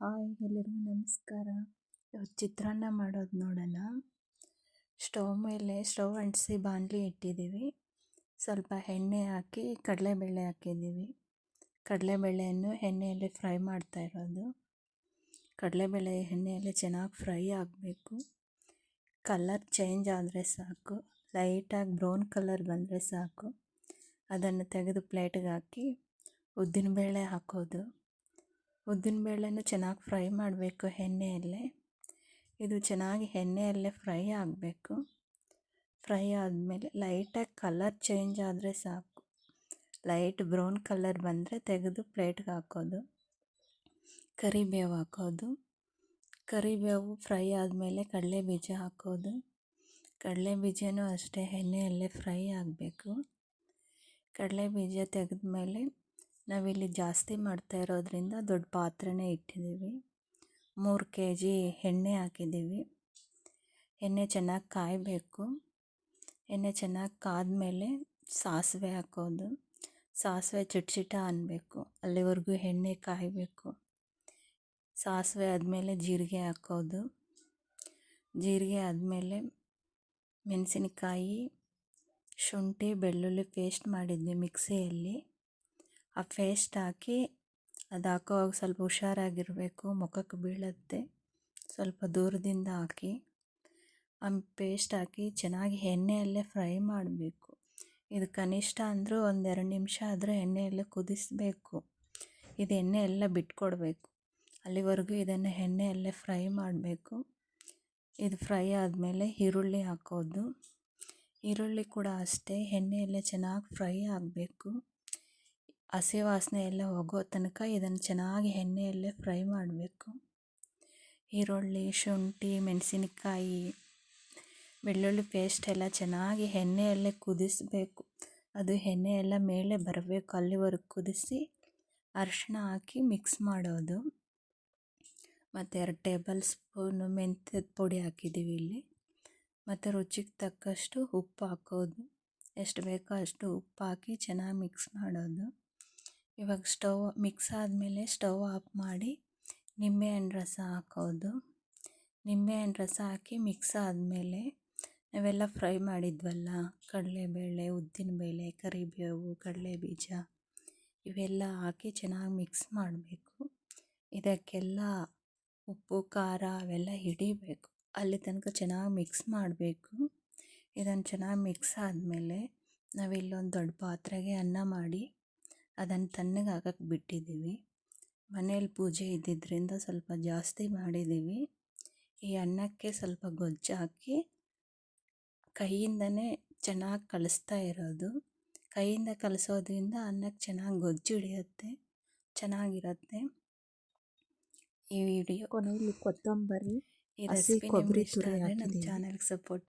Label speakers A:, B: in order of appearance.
A: Hi ಎಲ್ಲರಿಗೂ ನಮಸ್ಕಾರ. ಇವತ್ತು ಚಿತ್ರಾನ್ನ ಮಾಡೋದು ನೋಡೋಣ. ಸ್ಟವ್ ಮೇಲೆ ಸ್ಟವ್ ಅಂಟಿಸಿ ಬಾಣಲಿ ಇಟ್ಟಿದ್ದೀವಿ. ಸ್ವಲ್ಪ ಎಣ್ಣೆ ಹಾಕಿ ಕಡಲೆಬೇಳೆ ಹಾಕಿದ್ದೀವಿ. ಕಡಲೆಬೇಳೆಯನ್ನು ಎಣ್ಣೆಯಲ್ಲಿ ಫ್ರೈ ಮಾಡ್ತಾ ಇರೋದು. ಕಡಲೆಬೇಳೆ ಎಣ್ಣೆಯಲ್ಲಿ ಚೆನ್ನಾಗಿ ಫ್ರೈ ಆಗಬೇಕು. ಕಲರ್ ಚೇಂಜ್ ಆದರೆ ಸಾಕು. ಲೈಟಾಗಿ ಬ್ರೌನ್ ಕಲರ್ ಬಂದರೆ ಸಾಕು. ಅದನ್ನು ತೆಗೆದು ಪ್ಲೇಟಿಗೆ ಹಾಕಿ ಉದ್ದಿನಬೇಳೆ ಹಾಕೋದು. ಉದ್ದಿನಬೇಳೆನೂ ಚೆನ್ನಾಗಿ ಫ್ರೈ ಮಾಡಬೇಕು ಎಣ್ಣೆಯಲ್ಲೇ. ಇದು ಚೆನ್ನಾಗಿ ಎಣ್ಣೆಯಲ್ಲೇ ಫ್ರೈ ಆಗಬೇಕು. ಫ್ರೈ ಆದಮೇಲೆ ಲೈಟಾಗಿ ಕಲರ್ ಚೇಂಜ್ ಆದರೆ ಸಾಕು. ಲೈಟ್ ಬ್ರೌನ್ ಕಲರ್ ಬಂದರೆ ತೆಗೆದು ಪ್ಲೇಟ್ಗೆ ಹಾಕೋದು. ಕರಿಬೇವು ಹಾಕೋದು. ಕರಿಬೇವು ಫ್ರೈ ಆದಮೇಲೆ ಕಡಲೆ ಬೀಜ ಹಾಕೋದು. ಕಡಲೆ ಬೀಜನೂ ಅಷ್ಟೇ ಎಣ್ಣೆಯಲ್ಲೇ ಫ್ರೈ ಆಗಬೇಕು. ಕಡಲೆ ಬೀಜ ತೆಗೆದ್ಮೇಲೆ ನಾವಿಲ್ಲಿ ಜಾಸ್ತಿ ಮಾಡ್ತಾ ಇರೋದರಿಂದ ದೊಡ್ಡ ಪಾತ್ರೆನೇ ಇಟ್ಟಿದ್ದೀವಿ. ಮೂರು ಕೆ ಜಿ ಎಣ್ಣೆ ಹಾಕಿದ್ದೀವಿ. ಎಣ್ಣೆ ಚೆನ್ನಾಗಿ ಕಾಯಬೇಕು. ಎಣ್ಣೆ ಚೆನ್ನಾಗಿ ಕಾದಮೇಲೆ ಸಾಸಿವೆ ಹಾಕೋದು. ಸಾಸಿವೆ ಚಿಟ್ ಚಿಟ ಅನ್ನಬೇಕು ಅಲ್ಲಿವರೆಗೂ ಎಣ್ಣೆ ಕಾಯಬೇಕು. ಸಾಸಿವೆ ಆದಮೇಲೆ ಜೀರಿಗೆ ಹಾಕೋದು. ಜೀರಿಗೆ ಆದಮೇಲೆ ಮೆಣಸಿನಕಾಯಿ, ಶುಂಠಿ, ಬೆಳ್ಳುಳ್ಳಿ ಪೇಸ್ಟ್ ಮಾಡಿದ್ವಿ ಮಿಕ್ಸಿಯಲ್ಲಿ. ಆ ಪೇಸ್ಟ್ ಹಾಕಿ ಅದು ಹಾಕೋವಾಗ ಸ್ವಲ್ಪ ಹುಷಾರಾಗಿರಬೇಕು, ಮುಖಕ್ಕೆ ಬೀಳುತ್ತೆ. ಸ್ವಲ್ಪ ದೂರದಿಂದ ಹಾಕಿ, ಆ ಪೇಸ್ಟ್ ಹಾಕಿ ಚೆನ್ನಾಗಿ ಎಣ್ಣೆಯಲ್ಲೇ ಫ್ರೈ ಮಾಡಬೇಕು. ಇದು ಕನಿಷ್ಠ ಅಂದರೂ ಒಂದೆರಡು ನಿಮಿಷ ಆದರೆ ಎಣ್ಣೆಯಲ್ಲೇ ಕುದಿಸಬೇಕು. ಇದು ಎಣ್ಣೆ ಎಲ್ಲ ಬಿಟ್ಕೊಡ್ಬೇಕು. ಅಲ್ಲಿವರೆಗೂ ಇದನ್ನು ಎಣ್ಣೆಯಲ್ಲೇ ಫ್ರೈ ಮಾಡಬೇಕು. ಇದು ಫ್ರೈ ಆದಮೇಲೆ ಈರುಳ್ಳಿ ಹಾಕೋದು. ಈರುಳ್ಳಿ ಕೂಡ ಅಷ್ಟೇ, ಎಣ್ಣೆಯಲ್ಲೇ ಚೆನ್ನಾಗಿ ಫ್ರೈ ಆಗಬೇಕು. ಹಸಿ ವಾಸನೆ ಎಲ್ಲ ಹೋಗೋ ತನಕ ಇದನ್ನು ಚೆನ್ನಾಗಿ ಎಣ್ಣೆಯಲ್ಲೇ ಫ್ರೈ ಮಾಡಬೇಕು. ಈರುಳ್ಳಿ, ಶುಂಠಿ, ಮೆಣಸಿನಕಾಯಿ, ಬೆಳ್ಳುಳ್ಳಿ ಪೇಸ್ಟ್ ಎಲ್ಲ ಚೆನ್ನಾಗಿ ಎಣ್ಣೆಯಲ್ಲೇ ಕುದಿಸಬೇಕು. ಅದು ಎಣ್ಣೆ ಎಲ್ಲ ಮೇಲೆ ಬರಬೇಕು, ಅಲ್ಲಿವರೆಗೂ ಕುದಿಸಿ ಅರಿಶಿನ ಹಾಕಿ ಮಿಕ್ಸ್ ಮಾಡೋದು. ಮತ್ತು ಎರಡು ಟೇಬಲ್ ಸ್ಪೂನು ಮೆಂತ್ಯದ ಪುಡಿ ಹಾಕಿದ್ದೀವಿ ಇಲ್ಲಿ. ಮತ್ತು ರುಚಿಗೆ ತಕ್ಕಷ್ಟು ಉಪ್ಪು ಹಾಕೋದು. ಎಷ್ಟು ಬೇಕೋ ಅಷ್ಟು ಉಪ್ಪು ಹಾಕಿ ಚೆನ್ನಾಗಿ ಮಿಕ್ಸ್ ಮಾಡೋದು. ಇವಾಗ ಸ್ಟವ್ ಮಿಕ್ಸ್ ಆದಮೇಲೆ ಸ್ಟವ್ ಆಫ್ ಮಾಡಿ ನಿಂಬೆಹಣ್ಣು ರಸ ಹಾಕೋದು. ನಿಂಬೆಹಣ್ಣು ರಸ ಹಾಕಿ ಮಿಕ್ಸ್ ಆದಮೇಲೆ ನಾವೆಲ್ಲ ಫ್ರೈ ಮಾಡಿದ್ವಲ್ಲ, ಕಡಲೆಬೇಳೆ, ಉದ್ದಿನಬೇಳೆ, ಕರಿಬೇವು ಕಡಲೆ ಬೀಜ ಇವೆಲ್ಲ ಹಾಕಿ ಚೆನ್ನಾಗಿ ಮಿಕ್ಸ್ ಮಾಡಬೇಕು. ಇದಕ್ಕೆಲ್ಲ ಉಪ್ಪು, ಖಾರ ಅವೆಲ್ಲ ಹಿಡಿಬೇಕು. ಅಲ್ಲಿ ತನಕ ಚೆನ್ನಾಗಿ ಮಿಕ್ಸ್ ಮಾಡಬೇಕು. ಇದನ್ನು ಚೆನ್ನಾಗಿ ಮಿಕ್ಸ್ ಆದಮೇಲೆ ನಾವಿಲ್ಲೊಂದು ದೊಡ್ಡ ಪಾತ್ರೆಗೆ ಅನ್ನ ಮಾಡಿ ಅದನ್ನು ತಣ್ಣಗೆ ಹಾಕಕ್ಕೆ ಬಿಟ್ಟಿದ್ದೀವಿ. ಮನೇಲಿ ಪೂಜೆ ಇದ್ದಿದ್ದರಿಂದ ಸ್ವಲ್ಪ ಜಾಸ್ತಿ ಮಾಡಿದ್ದೀವಿ. ಈ ಅನ್ನಕ್ಕೆ ಸ್ವಲ್ಪ ಗೊಜ್ಜು ಹಾಕಿ ಕೈಯಿಂದನೇ ಚೆನ್ನಾಗಿ ಕಲಿಸ್ತಾ ಇರೋದು. ಕೈಯಿಂದ ಕಲಿಸೋದ್ರಿಂದ ಅನ್ನಕ್ಕೆ ಚೆನ್ನಾಗಿ ಗೊಜ್ಜು ಹಿಡಿಯುತ್ತೆ ಚೆನ್ನಾಗಿರುತ್ತೆ. ಈ ವಿಡಿಯೋ
B: ಕೊನೆಯಲ್ಲಿ ಕೊತ್ತಂಬರಿ
A: ಈ ರೆಸಿಪಿ
B: ಕೊಬ್ಬರಿ
A: ನಮ್ಮ ಚಾನಲ್ಗೆ ಸಪೋರ್ಟ್